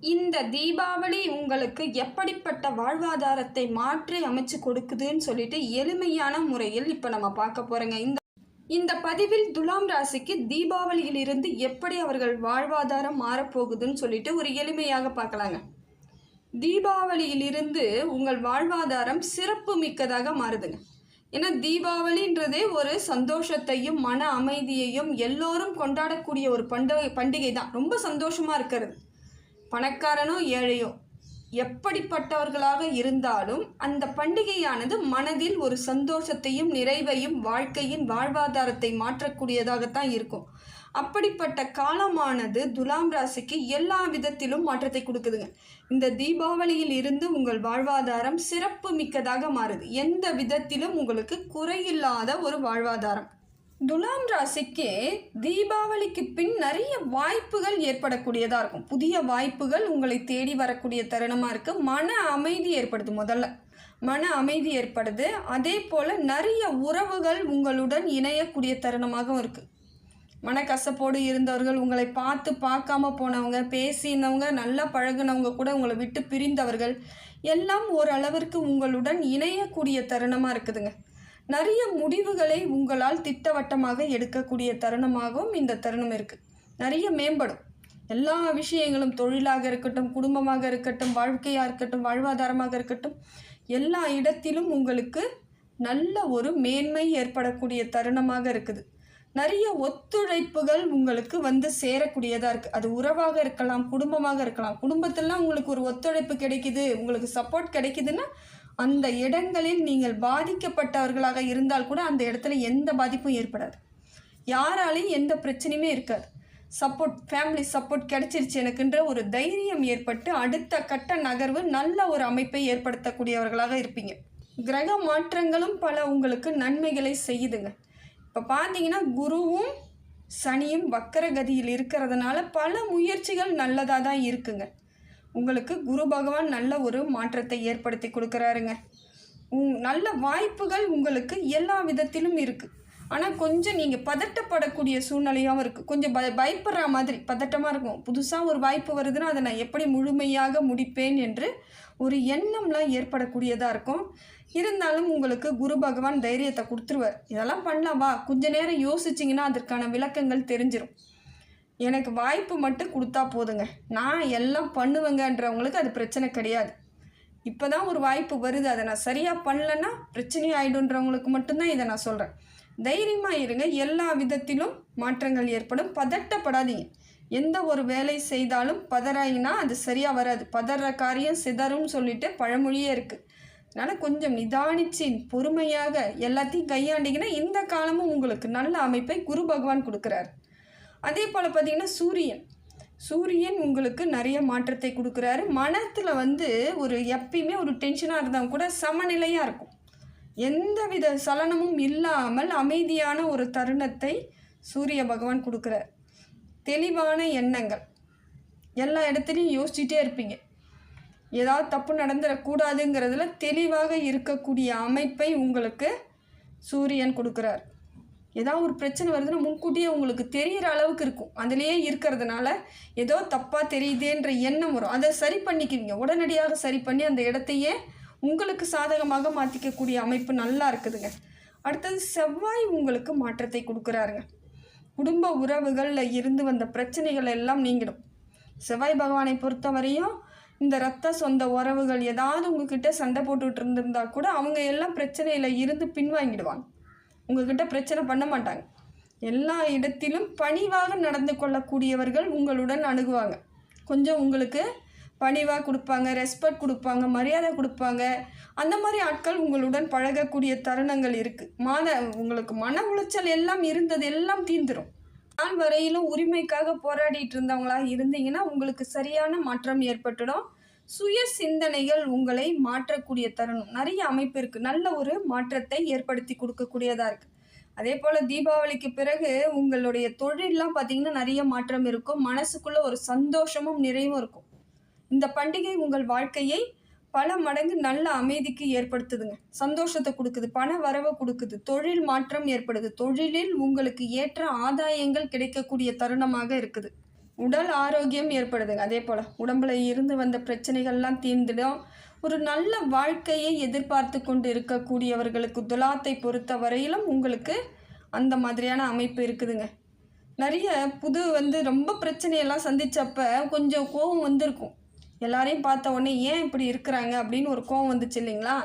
இந்த தீபாவளி உங்களுக்கு எப்படிப்பட்ட வாழ்வாதாரத்தை மாற்றி அமைச்சு கொடுக்குதுன்னு சொல்லிட்டு எளிமையான முறையில் இப்போ நம்ம பார்க்க போகிறோங்க இந்த இந்த பதிவில் துலாம் ராசிக்கு தீபாவளியிலிருந்து எப்படி அவர்கள் வாழ்வாதாரம் மாறப்போகுதுன்னு சொல்லிட்டு ஒரு எளிமையாக பார்க்கலாங்க. தீபாவளியிலிருந்து உங்கள் வாழ்வாதாரம் சிறப்பு மிக்கதாக மாறுதுங்க. ஏன்னா தீபாவளின்றதே ஒரு சந்தோஷத்தையும் மன அமைதியையும் எல்லோரும் கொண்டாடக்கூடிய ஒரு பண்டிகை பண்டிகை தான் ரொம்ப சந்தோஷமாக இருக்கிறது. பணக்காரனோ ஏழையோ? எப்படிப்பட்டவர்களாக இருந்தாலும் அந்த பண்டிகையானது மனதில் ஒரு சந்தோஷத்தையும் நிறைவையும் வாழ்க்கையின் வாழ்வாதாரத்தை மாற்றக்கூடியதாகத்தான் இருக்கும். அப்படிப்பட்ட காலமானது துலாம் ராசிக்கு எல்லா விதத்திலும் மாற்றத்தை கொடுக்குதுங்க. இந்த தீபாவளியில் இருந்து உங்கள் வாழ்வாதாரம் சிறப்பு மிக்கதாக மாறுது. எந்த விதத்திலும் உங்களுக்கு குறையில்லாத ஒரு வாழ்வாதாரம். துலாம் ராசிக்கு தீபாவளிக்கு பின் நிறைய வாய்ப்புகள் ஏற்படக்கூடியதாக இருக்கும். புதிய வாய்ப்புகள் உங்களை தேடி வரக்கூடிய தருணமாக இருக்குது மன அமைதி ஏற்படுது முதல்ல. மன அமைதி ஏற்படுது. அதே போல் நிறைய உறவுகள் உங்களுடன் இணையக்கூடிய தருணமாகவும் இருக்குது மனக்கசப்போடு இருந்தவர்கள் உங்களை பார்த்து பார்க்காம போனவங்க பேசினவங்க நல்லா பழகுனவங்க கூட உங்களை விட்டு பிரிந்தவர்கள் எல்லாம் ஓரளவிற்கு உங்களுடன் இணையக்கூடிய தருணமாக இருக்குதுங்க. நிறைய முடிவுகளை உங்களால் திட்டவட்டமாக எடுக்கக்கூடிய தருணமாகவும் இந்த தருணம் இருக்குது நிறைய மேம்படும். எல்லா விஷயங்களும் தொழிலாக இருக்கட்டும் குடும்பமாக இருக்கட்டும் வாழ்க்கையாக இருக்கட்டும் வாழ்வாதாரமாக இருக்கட்டும் எல்லா இடத்திலும் உங்களுக்கு நல்ல ஒரு மேன்மை ஏற்படக்கூடிய தருணமாக இருக்குது. நிறைய ஒத்துழைப்புகள் உங்களுக்கு வந்து சேரக்கூடியதாக இருக்குது அது உறவாக இருக்கலாம் குடும்பமாக இருக்கலாம். குடும்பத்திலாம் உங்களுக்கு ஒரு ஒத்துழைப்பு கிடைக்குது உங்களுக்கு சப்போர்ட் கிடைக்குதுன்னா அந்த இடங்களில் நீங்கள் பாதிக்கப்பட்டவர்களாக இருந்தால் கூட அந்த இடத்துல எந்த பாதிப்பும் ஏற்படாது. யாராலையும் எந்த பிரச்சனையுமே இருக்காது. சப்போர்ட் ஃபேமிலி சப்போர்ட் கிடைச்சிருச்சு எனக்குன்ற ஒரு தைரியம் ஏற்பட்டு அடுத்த கட்ட நகர்வு நல்ல ஒரு அமைப்பை ஏற்படுத்தக்கூடியவர்களாக இருப்பீங்க. கிரக மாற்றங்களும் பல உங்களுக்கு நன்மைகளை செய்யுதுங்க. இப்போ பார்த்தீங்கன்னா குருவும் சனியும் வக்கரகதியில் இருக்கிறதுனால பல முயற்சிகள் நல்லதாக தான் இருக்குங்க. உங்களுக்கு குரு பகவான் நல்ல ஒரு மாற்றத்தை ஏற்படுத்தி கொடுக்குறாருங்க. உங் நல்ல வாய்ப்புகள் உங்களுக்கு எல்லா விதத்திலும் இருக்குது ஆனால் கொஞ்சம் நீங்கள் பதட்டப்படக்கூடிய சூழ்நிலையாகவும் இருக்குது கொஞ்சம் பய பயப்படுற மாதிரி பதட்டமாக இருக்கும். புதுசாக ஒரு வாய்ப்பு வருதுன்னா அதை நான் எப்படி முழுமையாக முடிப்பேன் என்று ஒரு எண்ணம்லாம் ஏற்படக்கூடியதாக இருக்கும். இருந்தாலும் உங்களுக்கு குரு பகவான் தைரியத்தை கொடுத்துருவார். இதெல்லாம் பண்ணலாம் வா. கொஞ்ச நேரம் யோசிச்சிங்கன்னா அதற்கான விளக்கங்கள் தெரிஞ்சிடும் எனக்கு வாய்ப்பு மட்டும் கொடுத்தா போதுங்க. நான் எல்லாம் பண்ணுவேங்கன்றவங்களுக்கு அது பிரச்சனை கிடையாது. இப்போ தான் ஒரு வாய்ப்பு வருது. அதை நான் சரியாக பண்ணலன்னா பிரச்சனை ஆகிடுன்றவங்களுக்கு மட்டும்தான் இதை நான் சொல்கிறேன் தைரியமாக இருங்க. எல்லா விதத்திலும் மாற்றங்கள் ஏற்படும். பதட்டப்படாதீங்க. எந்த ஒரு வேலை செய்தாலும் பதறாயினா அது சரியாக வராது. பதற காரியம் சிதறும்னு சொல்லிட்டு பழமொழியே இருக்குது அதனால் கொஞ்சம் நிதானிச்சு பொறுமையாக எல்லாத்தையும் கையாண்டிங்கன்னா இந்த காலமும் உங்களுக்கு நல்ல அமைப்பை குரு பகவான் கொடுக்குறாரு. அதே போல் பார்த்திங்கன்னா சூரியன். சூரியன் உங்களுக்கு நிறைய மாற்றத்தை கொடுக்குறாரு. மனத்தில் வந்து ஒரு எப்பயுமே ஒரு டென்ஷனாக இருந்தால் கூட சமநிலையாக இருக்கும். எந்தவித சலனமும் இல்லாமல் அமைதியான ஒரு தருணத்தை சூரிய பகவான் கொடுக்குறார். தெளிவான எண்ணங்கள். எல்லா இடத்துலையும் யோசிச்சுட்டே இருப்பீங்க. ஏதாவது தப்பு நடந்துடக்கூடாதுங்கிறதுல தெளிவாக இருக்கக்கூடிய அமைப்பை உங்களுக்கு சூரியன் கொடுக்குறார். ஏதாவது ஒரு பிரச்சனை வருதுன்னா முன்கூட்டியே உங்களுக்கு தெரிகிற அளவுக்கு இருக்கும். அதுலேயே இருக்கிறதுனால ஏதோ தப்பாக தெரியுதேன்ற எண்ணம் வரும். அதை சரி பண்ணிக்குவீங்க உடனடியாக சரி பண்ணி அந்த இடத்தையே உங்களுக்கு சாதகமாக மாற்றிக்கக்கூடிய அமைப்பு நல்லா இருக்குதுங்க. அடுத்தது செவ்வாய் உங்களுக்கு மாற்றத்தை கொடுக்குறாருங்க. குடும்ப உறவுகளில் இருந்து வந்த பிரச்சனைகள் எல்லாம் நீங்கிடும். செவ்வாய் பகவானை பொறுத்தவரையும் இந்த ரத்த சொந்த உறவுகள் ஏதாவது உங்ககிட்ட சண்டை போட்டுக்கிட்டு இருந்திருந்தா கூட அவங்க எல்லாம் பிரச்சனையில் இருந்து பின்வாங்கிடுவாங்க. உங்ககிட்ட பிரச்சனை பண்ண மாட்டாங்க. எல்லா இடத்திலும் பணிவாக நடந்து கொள்ளக்கூடியவர்கள் உங்களுடன் அணுகுவாங்க. கொஞ்சம் உங்களுக்கு பணிவாக கொடுப்பாங்க ரெஸ்பெக்ட் கொடுப்பாங்க மரியாதை கொடுப்பாங்க. அந்த மாதிரி ஆட்கள் உங்களுடன் பழகக்கூடிய தருணங்கள் இருக்குது மாத உங்களுக்கு மன உளைச்சல் எல்லாம் இருந்தது எல்லாம் தீர்ந்துடும் நாள் வரையிலும் உரிமைக்காக போராடிட்டு இருந்தவங்களாக இருந்தீங்கன்னா உங்களுக்கு சரியான மாற்றம் ஏற்பட்டுடும். சுய சிந்தனைகள் உங்களை மாற்றக்கூடிய தருணம். நிறைய அமைப்பு இருக்குது நல்ல ஒரு மாற்றத்தை ஏற்படுத்தி கொடுக்கக்கூடியதாக இருக்குது அதே போல் தீபாவளிக்கு பிறகு உங்களுடைய தொழிலெலாம் பார்த்திங்கன்னா நிறைய மாற்றம் இருக்கும். மனசுக்குள்ளே ஒரு சந்தோஷமும் நிறைவும் இருக்கும். இந்த பண்டிகை உங்கள் வாழ்க்கையை பல மடங்கு நல்ல அமைதிக்கு ஏற்படுத்துதுங்க. சந்தோஷத்தை கொடுக்குது பண வரவை கொடுக்குது தொழில் மாற்றம் ஏற்படுது. தொழிலில் உங்களுக்கு ஏற்ற ஆதாயங்கள் கிடைக்கக்கூடிய தருணமாக இருக்குது. உடல் ஆரோக்கியம் ஏற்படுதுங்க அதே போல் உடம்புல இருந்து வந்த பிரச்சனைகள்லாம் தீர்ந்துடும். ஒரு நல்ல வாழ்க்கையை எதிர்பார்த்து கொண்டு இருக்கக்கூடியவர்களுக்கு துலாத்தை பொறுத்த வரையிலும் உங்களுக்கு அந்த மாதிரியான அமைப்பு இருக்குதுங்க. நிறைய புது வந்து ரொம்ப பிரச்சனையெல்லாம் சந்தித்தப்ப கொஞ்சம் கோபம் வந்திருக்கும். எல்லாரையும் பார்த்த உடனே ஏன் இப்படி இருக்கிறாங்க? அப்படின்னு ஒரு கோவம் வந்துச்சு இல்லைங்களா?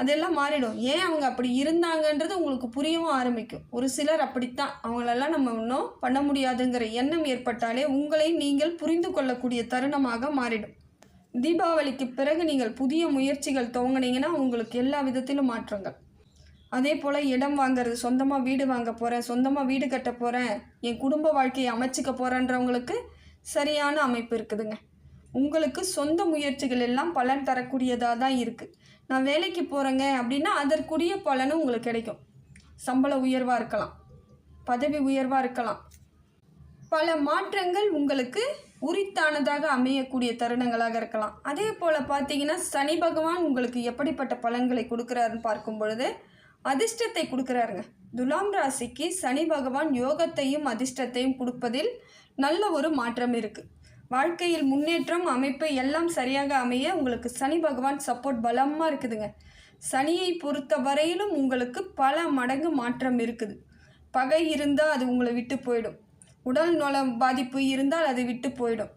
அதெல்லாம் மாறிடும். ஏன் அவங்க அப்படி இருந்தாங்கன்றது உங்களுக்கு புரியவும் ஆரம்பிக்கும். ஒரு சிலர் அப்படித்தான். அவங்களெல்லாம் நம்ம இன்னும் பண்ண முடியாதுங்கிற எண்ணம் ஏற்பட்டாலே உங்களை நீங்கள் புரிந்து கொள்ளக்கூடிய தருணமாக மாறிடும். தீபாவளிக்கு பிறகு நீங்கள் புதிய முயற்சிகள் துவங்குனீங்கன்னா உங்களுக்கு எல்லா விதத்திலும் மாற்றங்கள். அதே போல் இடம் வாங்குறது சொந்தமாக வீடு வாங்க போகிறேன் சொந்தமாக வீடு கட்ட போகிறேன் என் குடும்ப வாழ்க்கையை அமைச்சிக்க போகிறேன்றவங்களுக்கு சரியான அமைப்பு இருக்குதுங்க. உங்களுக்கு சொந்த முயற்சிகள் எல்லாம் பலன் தரக்கூடியதாக தான் இருக்குது நான் வேலைக்கு போகிறேங்க அப்படின்னா அதற்குரிய பலனும் உங்களுக்கு கிடைக்கும். சம்பள உயர்வாக இருக்கலாம். பதவி உயர்வாக இருக்கலாம். பல மாற்றங்கள் உங்களுக்கு உரித்தானதாக அமையக்கூடிய தருணங்களாக இருக்கலாம். அதே போல் பார்த்தீங்கன்னா சனி பகவான் உங்களுக்கு எப்படிப்பட்ட பலன்களை கொடுக்குறாருன்னு பார்க்கும் பொழுது அதிர்ஷ்டத்தை கொடுக்குறாருங்க. துலாம் ராசிக்கு சனி பகவான் யோகத்தையும் அதிர்ஷ்டத்தையும் கொடுப்பதில் நல்ல ஒரு மாற்றம் இருக்குது வாழ்க்கையில் முன்னேற்றம் அமைப்பு எல்லாம் சரியாக அமைய உங்களுக்கு சனி பகவான் சப்போர்ட் பலமாக இருக்குதுங்க. சனியை பொறுத்த வரையிலும் உங்களுக்கு பல மடங்கு மாற்றம் இருக்குது. பகை இருந்தால் அது உங்களை விட்டு போயிடும். உடல் நலம் பாதிப்பு இருந்தால் அது விட்டு போயிடும்.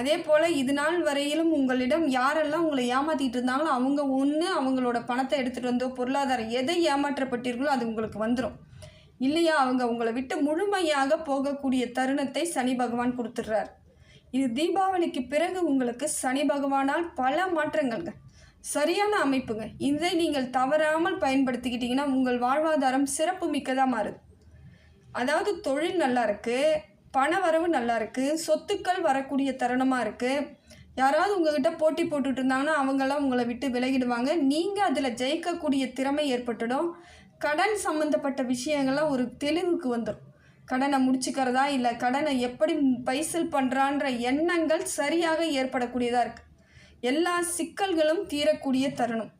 அதே போல் இது நாள் வரையிலும் உங்களிடம் யாரெல்லாம் உங்களை ஏமாற்றிட்டு இருந்தாங்களோ அவங்க ஒன்று அவங்களோட பணத்தை எடுத்துகிட்டு வந்தோ பொருளாதாரம் எதை ஏமாற்றப்பட்டீர்களோ அது உங்களுக்கு வந்துடும் இல்லையா? அவங்க உங்களை விட்டு முழுமையாக போகக்கூடிய தருணத்தை சனி பகவான் கொடுத்துட்றார். இது தீபாவளிக்கு பிறகு உங்களுக்கு சனி பகவானால் பல மாற்றங்கள்ங்க. சரியான அமைப்புங்க. இதை நீங்கள் தவறாமல் பயன்படுத்திக்கிட்டீங்கன்னா உங்கள் வாழ்வாதாரம் சிறப்பு மிக்கதாக மாறுது. அதாவது தொழில் நல்லா இருக்குது பண வரவு நல்லா இருக்குது சொத்துக்கள் வரக்கூடிய தருணமாக இருக்குது யாராவது உங்ககிட்ட போட்டி போட்டுட்டு இருந்தாங்கன்னா அவங்கெல்லாம் உங்களை விட்டு விலகிடுவாங்க. நீங்கள் அதில் ஜெயிக்கக்கூடிய திறமை ஏற்பட்டுடும். கடன் சம்மந்தப்பட்ட விஷயங்கள்லாம் ஒரு தெளிவுக்கு வந்துடும் கடனை முடிச்சுக்கிறதா இல்லை கடனை எப்படி பைசல் பண்ணுறான்ற எண்ணங்கள் சரியாக ஏற்படக்கூடியதாக இருக்குது எல்லா சிக்கல்களும் தீரக்கூடிய தருணம்.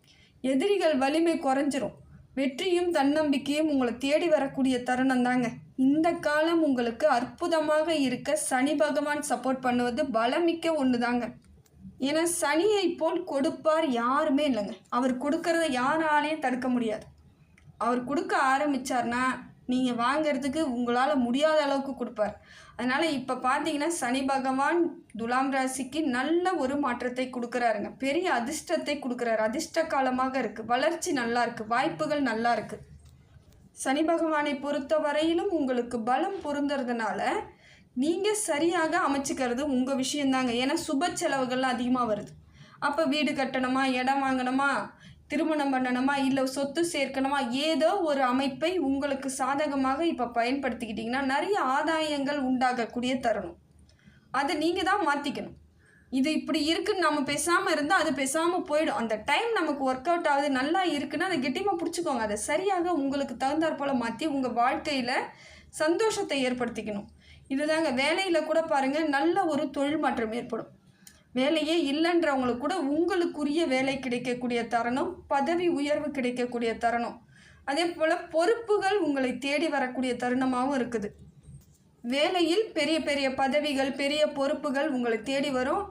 எதிரிகள் வலிமை குறைஞ்சிரும். வெற்றியும் தன்னம்பிக்கையும் உங்களை தேடி வரக்கூடிய தருணம் தாங்க. இந்த காலம் உங்களுக்கு அற்புதமாக இருக்க சனி பகவான் சப்போர்ட் பண்ணுவது பலமிக்க ஒன்று தாங்க. ஏன்னா சனியை போல் கொடுப்பார் யாருமே இல்லைங்க. அவர் கொடுக்கறத யாராலையும் தடுக்க முடியாது. அவர் கொடுக்க ஆரம்பிச்சார்னா நீங்கள் வாங்கிறதுக்கு உங்களால் முடியாத அளவுக்கு கொடுப்பார். அதனால் இப்போ பார்த்தீங்கன்னா சனி பகவான் துலாம் ராசிக்கு நல்ல ஒரு மாற்றத்தை கொடுக்குறாருங்க. பெரிய அதிர்ஷ்டத்தை கொடுக்குறாரு. அதிர்ஷ்ட காலமாக இருக்குது வளர்ச்சி நல்லா இருக்குது வாய்ப்புகள் நல்லா இருக்குது சனி பகவானை பொறுத்த வரையிலும் உங்களுக்கு பலம் பொருந்துறதுனால நீங்கள் சரியாக அமைச்சிக்கிறது உங்கள் விஷயந்தாங்க ஏன்னா சுப செலவுகள்லாம் அதிகமாக வருது. அப்போ வீடு கட்டணுமா? இடம் வாங்கணுமா? திருமணம் பண்ணணுமா? இல்லை சொத்து சேர்க்கணுமா? ஏதோ ஒரு அமைப்பை உங்களுக்கு சாதகமாக இப்போ பயன்படுத்திக்கிட்டிங்கன்னா நிறைய ஆதாயங்கள் உண்டாகக்கூடிய தருணம். அதை நீங்கள் தான் மாற்றிக்கணும் இது இப்படி இருக்குன்னு நம்ம பேசாமல் இருந்தால் அது பேசாமல் போயிடும். அந்த டைம் நமக்கு ஒர்க் அவுட் ஆகுது நல்லா இருக்குன்னா அதை கெட்டியமாக பிடிச்சிக்கோங்க. அதை சரியாக உங்களுக்கு தகுந்தாற் போல் மாற்றி உங்கள் வாழ்க்கையில் சந்தோஷத்தை ஏற்படுத்திக்கணும். இதுதாங்க வேலையில் கூட பாருங்கள் நல்ல ஒரு தொழில் மாற்றம் ஏற்படும். வேலையே இல்லைன்றவங்களுக்கு கூட உங்களுக்குரிய வேலை கிடைக்கக்கூடிய தருணம் பதவி உயர்வு கிடைக்கக்கூடிய தருணம். அதே போல் பொறுப்புகள் உங்களை தேடி வரக்கூடிய தருணமாகவும் இருக்குது. வேலையில் பெரிய பெரிய பதவிகள் பெரிய பொறுப்புகள் உங்களை தேடி வரும்.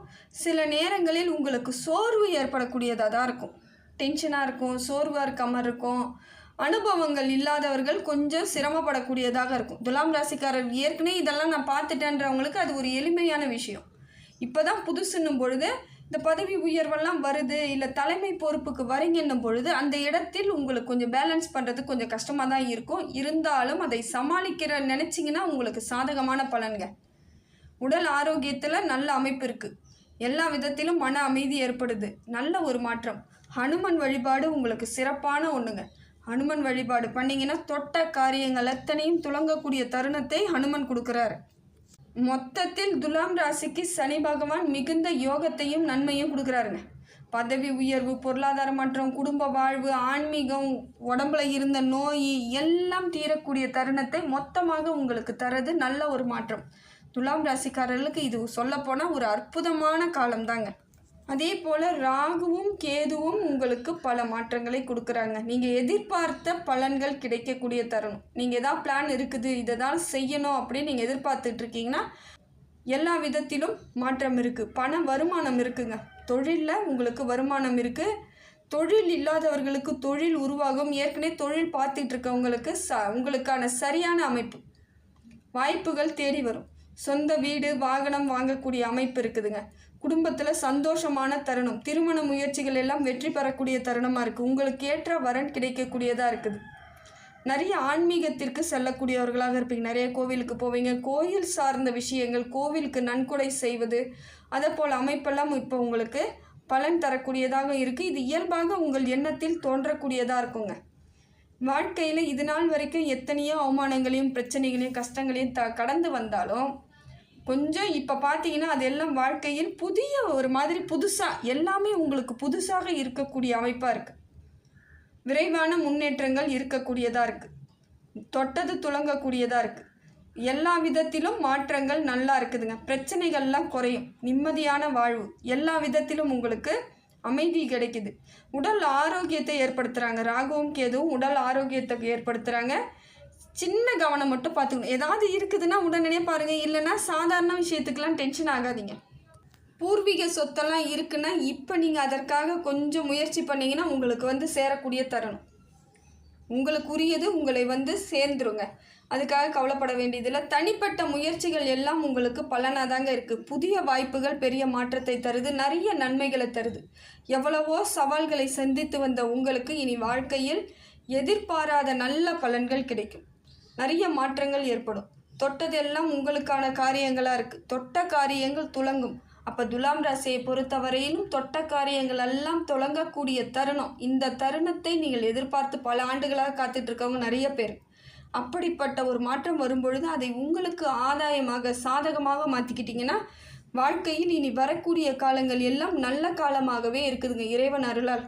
சில நேரங்களில் உங்களுக்கு சோர்வு ஏற்படக்கூடியதாக தான் இருக்கும். டென்ஷனாக இருக்கும் சோர்வாக இருக்க மாதிரி இருக்கும். அனுபவங்கள் இல்லாதவர்கள் கொஞ்சம் சிரமப்படக்கூடியதாக இருக்கும். துலாம் ராசிக்காரர் ஏற்கனவே இதெல்லாம் நான் பார்த்துட்டேன்றவங்களுக்கு அது ஒரு எளிமையான விஷயம். இப்போ தான் புதுசுன்னும் பொழுது இந்த பதவி உயர்வெல்லாம் வருது இல்லை தலைமை பொறுப்புக்கு வரீங்கன்னும் பொழுது அந்த இடத்தில் உங்களுக்கு கொஞ்சம் பேலன்ஸ் பண்ணுறது கொஞ்சம் கஷ்டமாக தான் இருக்கும். இருந்தாலும் அதை சமாளிக்கிற நினச்சிங்கன்னா உங்களுக்கு சாதகமான பலன்க உடல் ஆரோக்கியத்தில் நல்ல அமைப்பு இருக்குது எல்லா விதத்திலும் மன அமைதி ஏற்படுது. நல்ல ஒரு மாற்றம். ஹனுமன் வழிபாடு உங்களுக்கு சிறப்பான ஒன்றுங்க ஹனுமன் வழிபாடு பண்ணிங்கன்னா தொட்ட காரியங்கள் அத்தனையும் துளங்கக்கூடிய தருணத்தை ஹனுமன் கொடுக்குறாரு. மொத்தத்தில் துலாம் ராசிக்கு சனி பகவான் மிகுந்த யோகத்தையும் நன்மையும் கொடுக்குறாருங்க. பதவி உயர்வு பொருளாதார மாற்றம் குடும்ப வாழ்வு ஆன்மீகம் உடம்புல இருந்த நோய் எல்லாம் தீரக்கூடிய தருணத்தை மொத்தமாக உங்களுக்கு தரது நல்ல ஒரு மாற்றம். துலாம் ராசிக்காரர்களுக்கு இது சொல்லப்போனால் ஒரு அற்புதமான காலம்தாங்க. அதே போல் ராகுவும் கேதுவும் உங்களுக்கு பல மாற்றங்களை கொடுக்குறாங்க. நீங்கள் எதிர்பார்த்த பலன்கள் கிடைக்கக்கூடிய தருணம். நீங்கள் எதாவது பிளான் இருக்குது இதை தான் செய்யணும் அப்படின்னு நீங்கள் எதிர்பார்த்துட்ருக்கீங்கன்னா எல்லா விதத்திலும் மாற்றம் இருக்குது பண வருமானம் இருக்குங்க. தொழிலில் உங்களுக்கு வருமானம் இருக்குது தொழில் இல்லாதவர்களுக்கு தொழில் உருவாகும். ஏற்கனவே தொழில் பார்த்துட்டு இருக்கவங்களுக்கு ச உங்களுக்கான சரியான அமைப்பு வாய்ப்புகள் தேடி வரும். சொந்த வீடு வாகனம் வாங்கக்கூடிய அமைப்பு இருக்குதுங்க. குடும்பத்தில் சந்தோஷமான தருணம். திருமண முயற்சிகள் எல்லாம் வெற்றி பெறக்கூடிய தருணமாக இருக்குது உங்களுக்கு ஏற்ற வரன் கிடைக்கக்கூடியதாக இருக்குது. நிறைய ஆன்மீகத்திற்கு செல்லக்கூடியவர்களாக இருப்பீங்க. நிறைய கோவிலுக்கு போவீங்க. கோயில் சார்ந்த விஷயங்கள் கோவிலுக்கு நன்கொடை செய்வது அதே போல் அமைப்பெல்லாம் இப்போ உங்களுக்கு பலன் தரக்கூடியதாக இருக்குது இது இயல்பாக உங்கள் எண்ணத்தில் தோன்றக்கூடியதாக இருக்குங்க. வாழ்க்கையில் இது நாள் வரைக்கும் எத்தனையோ அவமானங்களையும் பிரச்சனைகளையும் கஷ்டங்களையும் த கடந்து வந்தாலும் கொஞ்சம் இப்போ பார்த்தீங்கன்னா அதெல்லாம் வாழ்க்கையில் புதிய ஒரு மாதிரி புதுசாக எல்லாமே உங்களுக்கு புதுசாக இருக்கக்கூடிய அமைப்பாக இருக்குது விரைவான முன்னேற்றங்கள் இருக்கக்கூடியதாக இருக்குது தொட்டது துளங்கக்கூடியதாக இருக்குது எல்லா விதத்திலும் மாற்றங்கள் நல்லா இருக்குதுங்க. பிரச்சனைகள்லாம் குறையும். நிம்மதியான வாழ்வு. எல்லா விதத்திலும் உங்களுக்கு அமைதி கிடைக்குது. உடல் ஆரோக்கியத்தை ஏற்படுத்துகிறாங்க ராகுவும் கேதுவும் உடல் ஆரோக்கியத்தை ஏற்படுத்துகிறாங்க சின்ன கவனம் மட்டும் பார்த்துக்கணும். ஏதாவது இருக்குதுன்னா உடனடியே பாருங்கள் இல்லைன்னா சாதாரண விஷயத்துக்கெலாம் டென்ஷன் ஆகாதீங்க. பூர்வீக சொத்தெல்லாம் இருக்குன்னா இப்போ நீங்கள் அதற்காக கொஞ்சம் முயற்சி பண்ணிங்கன்னா உங்களுக்கு வந்து சேரக்கூடிய தருணம். உங்களுக்கு உரியது உங்களை வந்து சேர்ந்துருங்க. அதுக்காக கவலைப்பட வேண்டியதில்லை. தனிப்பட்ட முயற்சிகள் எல்லாம் உங்களுக்கு பலனாக தாங்க இருக்குது புதிய வாய்ப்புகள் பெரிய மாற்றத்தை தருது. நிறைய நன்மைகளை தருது. எவ்வளவோ சவால்களை சந்தித்து வந்த உங்களுக்கு இனி வாழ்க்கையில் எதிர்பாராத நல்ல பலன்கள் கிடைக்கும். நிறைய மாற்றங்கள் ஏற்படும். தொட்டதெல்லாம் உங்களுக்கான காரியங்களாக இருக்குது தொட்ட காரியங்கள் துலங்கும். அப்போ துலாம் ராசியை பொறுத்தவரையிலும் தொட்ட காரியங்கள் எல்லாம் தொடங்கக்கூடிய தருணம். இந்த தருணத்தை நீங்கள் எதிர்பார்த்து பல ஆண்டுகளாக காத்துட்ருக்கவங்க நிறைய பேர். அப்படிப்பட்ட ஒரு மாற்றம் வரும்பொழுது அதை உங்களுக்கு ஆதாயமாக சாதகமாக மாற்றிக்கிட்டிங்கன்னா வாழ்க்கையில் இனி வரக்கூடிய காலங்கள் எல்லாம் நல்ல காலமாகவே இருக்குதுங்க. இறைவன் அருளால்.